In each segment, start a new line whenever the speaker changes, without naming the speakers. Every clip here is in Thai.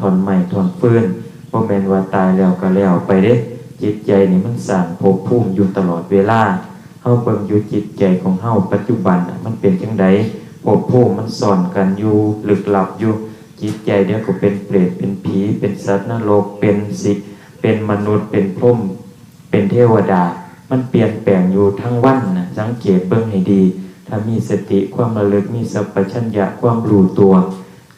ถอนใหม่ถอนฟื้นบ่แม่นว่าตายแล้วก็แล้วไปเด้จิตใจนี่มันสร้างภพภูมิอยู่ตลอดเวลาเฮาเบิ่งอยู่จิตใจของเฮาปัจจุบันมันเป็นจังไดภพภูมิมันซ่อนกันอยู่ลึกลับอยู่จิตใจเดี๋ยวก็เป็นเปรตเป็นผี เป็นสัตว์นรกเป็นสิเป็นมนุษย์เป็นพรหมเป็นเทวดา มันเปลี่ยนแปลงอยู่ทั้งวันนะสังเกตเบิ่งให้ดี ถ้ามีสติความระลึกมีสัพพัญญะความรู้ตัว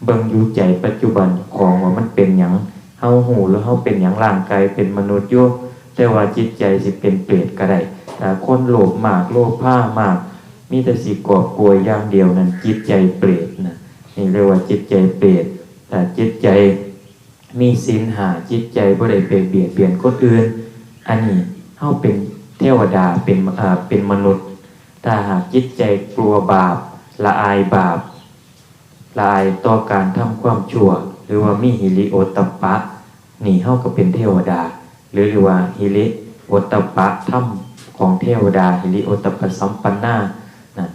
เบิ่งอยู่ใจปัจจุบันของว่ามันเป็นหยังเฮาหูหรือเฮาเป็นหยังร่างกายเป็นมนุษย์อยู่แต่ว่าจิตใจสิเป็นเปรตก็ได้แต่คนโลภมากโลภผ้ามาก มีแต่สิกอบกลัวอย่างเดียวนั่นจิตใจเปรตนะนี่เรียกว่าจิตใจเปรตแต่จิตใจมีศีลหาจิตใจบ่ได้ไปเบียดเบียนคนอื่น อันนี้เฮาเป็นเทวดาเป็นอ่าเป็นมนุษย์ ถ้าหากจิตใจกลัวบาปละอายบาป ละอายต่อการทำความชั่ว หรือว่ามีหิริโอตปปะนี่เฮาก็เป็นเทวดา หรือหรือว่าหิริโอตปะธรรมของเทวดาหิริโอตปะสัมปันนานะ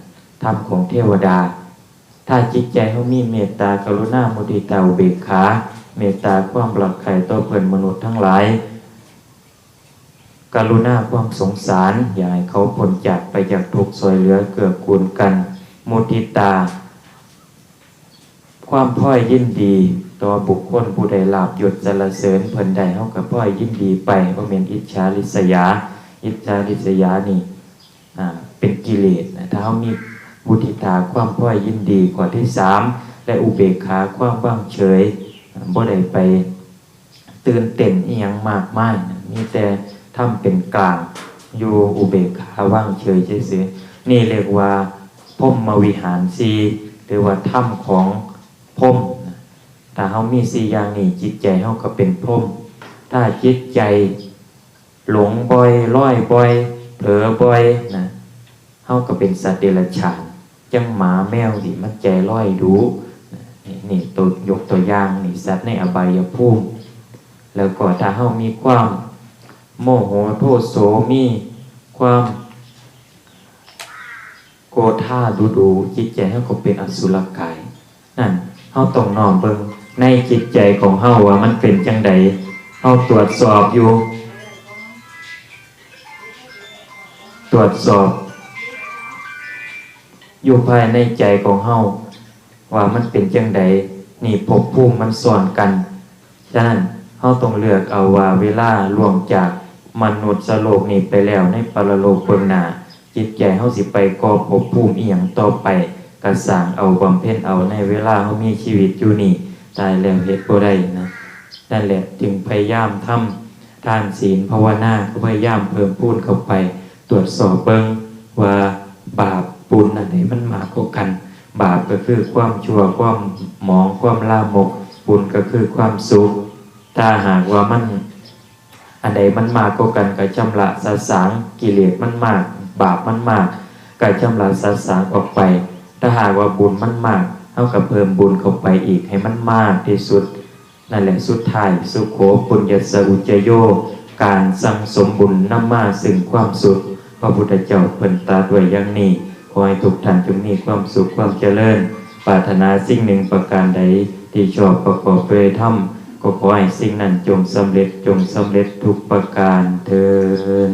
ธรรมของเทวดา ถ้าจิตใจเขามีเมตตากรุณามุทิตาอุเบกขาเมตตาความรักใคร่ต่อเพื่อนมนุษย์ทั้งหลายกรุณาความสงสาร อย่าให้เขาพ้นจากไปจากทุกข์ซอยเหลือเกื้อกูลกัน มุทิตา ความพ่อยยินดีต่อบุคคลผู้ใดลาบยศสรรเสริญเพิ่นใดเฮากับพ่อยยินดีไปว่าเป็นอิจฉาริษยา อิจฉาริษยานี่อ่าเป็นกิเลสนะถ้าเฮามีมุทิตาความพ่อยยินดีข้อที่สามและอุเบกขาความว่างเฉยบ่ได้ไปตื่นเต้นอีหยังมากมายนะมีแต่ทำเป็นกลางอยู่อุเบกขาว่างเฉยเฉยๆนี่เรียกว่าพรหมวิหารสีหรือว่าถ้ำของ พรมถ้าเฮามีสี่อย่างนี้จิตใจเฮาก็เป็นพรมถ้าจิตใจหลงบ่อยร้อยบ่อยเผลอบ่อยนะเฮาก็เป็นสัตว์เดรัจฉานจังหมาแมวดิมันใจร้อยดูนี่นี่ตัวยกตัวอย่างนี่สัตว์ในอบายภูมิแล้วก็ถ้าเฮามีความ โมโหโทษโสมีความโกธาดูดูจิตใจเฮาก็เป็นอสุรกายนั่นาต้องน้อมเบิ่งในจิตใจของเฮาว่ามันเป็นจังใดเฮาตรวจสอบอยู่ ตรวจสอบ อยู่ภายในใจของเฮาว่ามันเป็นจังใดนี่ภพภูมิมันซ้อนกันฉะนั้นเฮาต้องเลือกเอาว่าเวลาล่วงจากมนุษย์สโลกนี้ไปแล้วในปรโลกเบื้องหน้าจิตใจเฮาสิไปก่อภพภูมิอีหยังต่อไป กระสร้างเอาบำเพ็ญเอาในเวลาเฮามีชีวิตอยู่นี่ตายแล้วเฮ็ดบ่ได้นะนั่นแหละจึงพยายามทำทานศีลภาวนาก็พยายามเพิ่มพูนเข้าไป ตรวจสอบเบิ่งว่าบาปบุญอันไหนมันมากกว่ากัน บาปก็คือความชั่วความหมองความลามกบุญก็คือความสุขถ้าหากว่ามัน อันใดมันมากก็กันก็จำละสะสางกิเลสมันมาก บาปมันมากก็จำละสะสางออกไป ถ้าหากว่าบุญมันมากเท่ากับเพิ่มบุญเข้าไปอีกให้มันมากที่สุด นั่นแหละสุดท้ายสุโขปุญญสอุจโย การสั่งสมบุญนำมาซึ่งความสุขพระพุทธเจ้าเพิ่นตรัสไว้อย่างนี้ขอให้ทุกท่านจงมีความสุขความเจริญปรารถนาสิ่งหนึ่งประการใดที่ชอบประกอบด้วยธรรมก็ขอให้สิ่งนั้นจงสำเร็จจงสำเร็จทุกประการเทิน